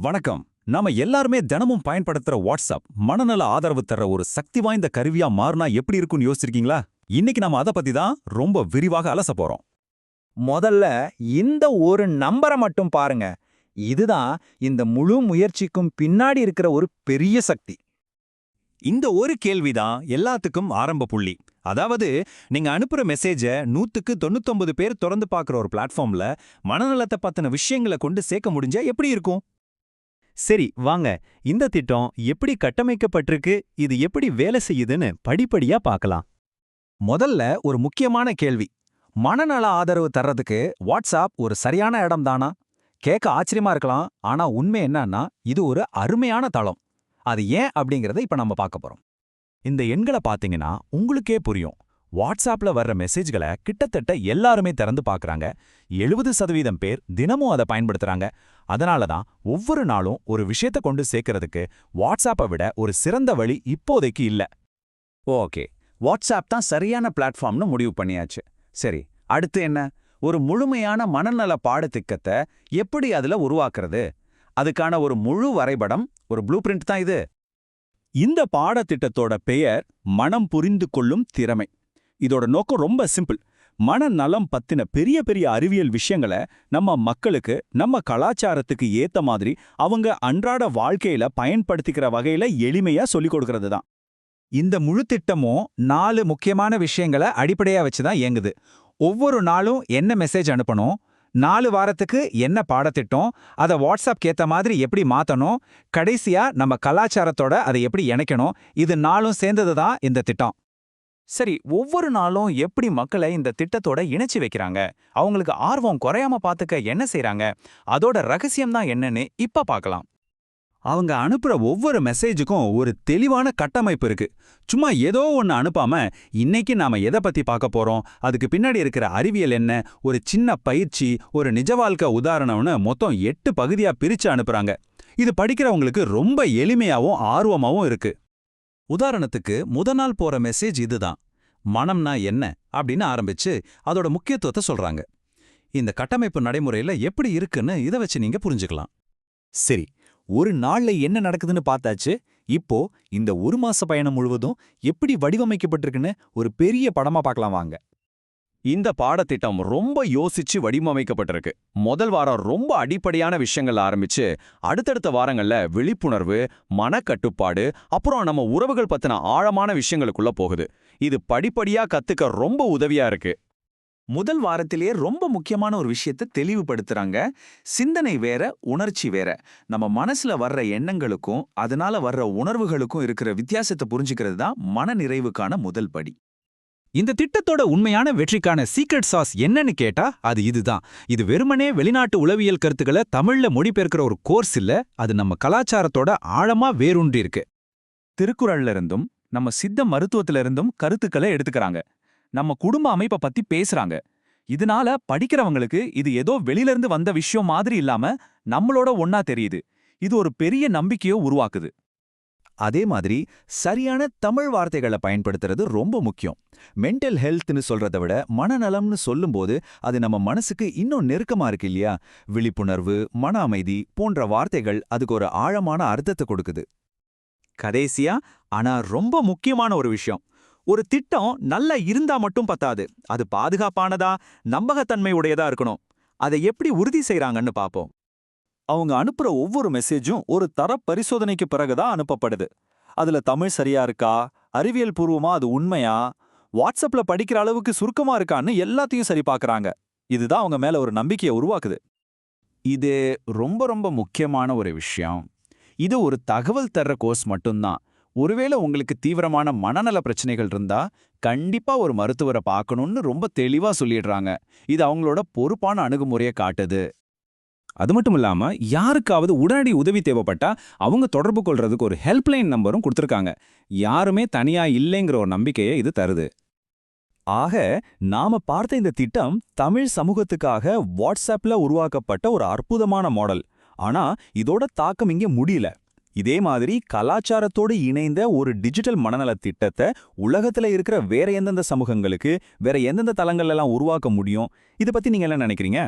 வணக்கம். நாம எல்லாருமே தினமும் பயன்படுத்துற வாட்ஸ்அப் மனநல ஆதரவு தர ஒரு சக்தி வாய்ந்த கருவியா மாறினா எப்படி இருக்கும்னு யோசிச்சிருக்கீங்களா? இன்னைக்கு நாம அதை பத்தி தான் ரொம்ப விரிவாக அலச போறோம். முதல்ல இந்த ஒரு நம்பரை மட்டும் பாருங்க. இதுதான் இந்த முழு முயற்சிக்கும் பின்னாடி இருக்கிற ஒரு பெரிய சக்தி. இந்த ஒரு கேள்விதான் எல்லாத்துக்கும் ஆரம்ப புள்ளி. அதாவது நீங்க அனுப்புற மெசேஜ நூத்துக்கு தொண்ணூத்தொன்பது பேர் திறந்து பார்க்குற ஒரு பிளாட்ஃபார்ம்ல மனநலத்தை பத்தின விஷயங்களை கொண்டு சேர்க்க முடிஞ்சா எப்படி இருக்கும்? சரி வாங்க. இந்த திட்டம் எப்படி கட்டமைக்கப்பட்டிருக்கு? இது எப்படி வேலை செய்யுதுன்னு படிப்படியா பார்க்கலாம். முதல்ல ஒரு முக்கியமான கேள்வி. மனநல ஆதரவு தர்றதுக்கு வாட்ஸ்அப் ஒரு சரியான இடம் தானா? கேட்க ஆச்சரியமா இருக்கலாம். ஆனா உண்மை என்னன்னா இது ஒரு அருமையான தளம். அது ஏன் அப்படிங்கறத இப்ப நம்ம பார்க்க போறோம். இந்த எண்களை பாத்தீங்கன்னா உங்களுக்கே புரியும். வாட்ஸ்அப்ல வர்ற மெசேஜ்களை கிட்டத்தட்ட எல்லாருமே திறந்து பார்க்குறாங்க எழுபது சதவீதம் பேர் தினமும் அதை பயன்படுத்துறாங்க. அதனால தான் ஒவ்வொரு நாளும் ஒரு விஷயத்தை கொண்டு சேர்க்கறதுக்கு வாட்ஸ்அப்பை விட ஒரு சிறந்த வழி இப்போதைக்கு இல்ல. ஓகே. வாட்ஸ்அப் தான் சரியான பிளாட்ஃபார்ம்னு முடிவு பண்ணியாச்சு. சரி அடுத்து என்ன? ஒரு முழுமையான மனநல பாடத்திட்டத்தை எப்படி அதுல உருவாக்குறது? அதுக்கான ஒரு முழு வரைபடம் ஒரு ப்ளூ பிரிண்ட் தான் இது. இந்த பாடத்திட்டத்தோட பெயர் மனம் புரிந்து கொள்ளும் திறமை. இதோட நோக்கம் ரொம்ப சிம்பிள். மனநலம் பத்தின பெரிய பெரிய அறிவியல் விஷயங்களை நம்ம மக்களுக்கு நம்ம கலாச்சாரத்துக்கு ஏத்த மாதிரி அவங்க அன்றாட வாழ்க்கையில பயன்படுத்திக்கிற வகையில எளிமையா சொல்லிக் கொடுக்கறது தான் இந்த முழு திட்டமும் நாலு முக்கியமான விஷயங்களை அடிப்படையா வச்சு தான் இயங்குது. ஒவ்வொரு நாளும் என்ன மெசேஜ் அனுப்பணும் நாலு வாரத்துக்கு என்ன பாடத்திட்டம் அதை வாட்ஸ்அப் ஏற்ற மாதிரி எப்படி மாத்தணும் கடைசியா நம்ம கலாச்சாரத்தோட அதை எப்படி இணைக்கணும் இது நாளும் சேர்ந்தது தான் இந்த திட்டம். சரி ஒவ்வொரு நாளும் எப்படி மக்களை இந்த திட்டத்தோட இணைச்சு வைக்கிறாங்க? அவங்களுக்கு ஆர்வம் குறையாம பாத்துக்க என்ன செய்யறாங்க அதோட ரகசியம் தான் என்னன்னு இப்ப பார்க்கலாம் அவங்க அனுப்புற ஒவ்வொரு மெசேஜுக்கும் ஒரு தெளிவான கட்டமைப்பு இருக்கு. சும்மா ஏதோ ஒன்னு அனுப்பாம இன்னைக்கு நாம எதை பத்தி பார்க்க போறோம்? அதுக்கு பின்னாடி இருக்கிற அறிவியல் என்ன? ஒரு சின்ன பயிற்சி ஒரு நிஜ வாழ்க்கை உதாரணம்னு மொத்தம் எட்டு பகுதியா பிரிச்சு அனுப்புறாங்க. இது படிக்கிறவங்களுக்கு ரொம்ப எளிமையாவும் ஆர்வமாவும் இருக்கு. உதாரணத்துக்கு முத நாள் போற மெசேஜ் இதுதான். மனம்னா என்ன? அப்படின்னு ஆரம்பிச்சு அதோட முக்கியத்துவத்தை சொல்றாங்க. இந்த கட்டமைப்பு நடைமுறையில எப்படி இருக்குன்னு இதை வச்சு நீங்க புரிஞ்சுக்கலாம். சரி ஒரு நாள்ல என்ன நடக்குதுன்னு பார்த்தாச்சு? இப்போ இந்த ஒரு மாச பயணம் முழுவதும் எப்படி வடிவமைக்கப்பட்டிருக்குன்னு ஒரு பெரிய படமா பார்க்கலாம் வாங்க. இந்த பாடத்திட்டம் ரொம்ப யோசிச்சு வடிவமைக்கப்பட்டிருக்கு. முதல் வாரம் ரொம்ப அடிப்படையான விஷயங்கள் ஆரம்பிச்சு அடுத்தடுத்த வாரங்கள்ல விழிப்புணர்வு மனக்கட்டுப்பாடு அப்புறம் நம்ம உறவுகள் பத்தின ஆழமான விஷயங்களுக்குள்ள போகுது. இது படிப்படியா கத்துக்க ரொம்ப உதவியா இருக்கு. முதல் வாரத்திலேயே ரொம்ப முக்கியமான ஒரு விஷயத்தை தெளிவுபடுத்துறாங்க. சிந்தனை வேற உணர்ச்சி வேற. நம்ம மனசுல வர்ற எண்ணங்களுக்கும் அதனால வர்ற உணர்வுகளுக்கும் இருக்கிற வித்தியாசத்தை புரிஞ்சுக்கிறது தான் மன நிறைவுக்கான முதல் படி. இந்த திட்டத்தோட உண்மையான வெற்றிக்கான சீக்ரெட் சாஸ் என்னன்னு கேட்டா அது இதுதான். இது வெறுமனே வெளிநாட்டு உளவியல் கருத்துக்களை தமிழ்ல மொழிபெயர்க்கிற ஒரு கோர்ஸ் இல்ல அது நம்ம கலாச்சாரத்தோட ஆழமா வேரூன்றி இருக்கு திருக்குறள்ல இருந்தும் நம்ம சித்த மருத்துவத்துல இருந்தும் கருத்துக்களை எடுத்துக்கறாங்க. நம்ம குடும்ப அமைப்பை பத்தி பேசுறாங்க. இதனால படிக்கிறவங்களுக்கு இது ஏதோ வெளியிலிருந்து வந்த விஷயம் மாதிரி இல்லாம நம்மளோட ஒன்னா தெரியுது. இது ஒரு பெரிய நம்பிக்கையோ உருவாக்குது. அதே மாதிரி சரியான தமிழ் வார்த்தைகளை பயன்படுத்துறது ரொம்ப முக்கியம். மென்டல் ஹெல்த்னு சொல்றதை விட மனநலம்னு சொல்லும்போது அது நம்ம மனசுக்கு இன்னும் நெருக்கமா இருக்கு இல்லையா? விழிப்புணர்வு மன அமைதி போன்ற வார்த்தைகள் அதுக்கு ஒரு ஆழமான அர்த்தத்தை கொடுக்குது. கடைசியா ஆனா ரொம்ப முக்கியமான ஒரு விஷயம். ஒரு திட்டம் நல்லா இருந்தா மட்டும் பத்தாது. அது பாதுகாப்பானதா நம்பகத்தன்மை உடையதா இருக்கணும். அதை எப்படி உறுதி செய்றாங்கன்னு பாப்போம் அவங்க அனுப்புற ஒவ்வொரு மெசேஜும் ஒரு தர பரிசோதனைக்கு பிறகுதான் அனுப்பப்படுது. அதுல தமிழ் சரியா இருக்கா? அறிவியல் பூர்வமா அது உண்மையா? வாட்ஸ்அப்ல படிக்கிற அளவுக்கு சுருக்கமா இருக்கான்னு எல்லாத்தையும் சரி பார்க்கறாங்க இதுதான் அவங்க மேல ஒரு நம்பிக்கையை உருவாக்குது. இது ரொம்ப ரொம்ப முக்கியமான ஒரு விஷயம். இது ஒரு தகவல் தர்ற கோர்ஸ் மட்டும்தான். ஒருவேளை உங்களுக்கு தீவிரமான மனநல பிரச்சனைகள் இருந்தா கண்டிப்பா ஒரு மருத்துவரை பார்க்கணும்னு ரொம்ப தெளிவா சொல்லிடுறாங்க. இது அவங்களோட பொறுப்பான அணுகுமுறையை காட்டுது. அது மட்டும் இல்லாம யாருக்காவது உடனடி உதவி தேவைப்பட்டா அவங்க தொடர்பு கொள்றதுக்கு ஒரு ஹெல்ப்லைன் நம்பரும் கொடுத்துருக்காங்க. யாருமே தனியா இல்லைங்கிற ஒரு நம்பிக்கையை இது தருது. ஆக நாம பார்த்த இந்த திட்டம் தமிழ் சமூகத்துக்காக வாட்ஸ்அப்ல உருவாக்கப்பட்ட ஒரு அற்புதமான மாடல் ஆனா இதோட தாக்கம் இங்க முடியல. இதே மாதிரி கலாச்சாரத்தோடு இணைந்த ஒரு டிஜிட்டல் மனநல திட்டத்தை உலகத்துல இருக்கிற வேற எந்தெந்த சமூகங்களுக்கு வேற எந்தெந்த தளங்கள்ல எல்லாம் உருவாக்க முடியும்? இத பத்தி நீங்க என்ன நினைக்கிறீங்க?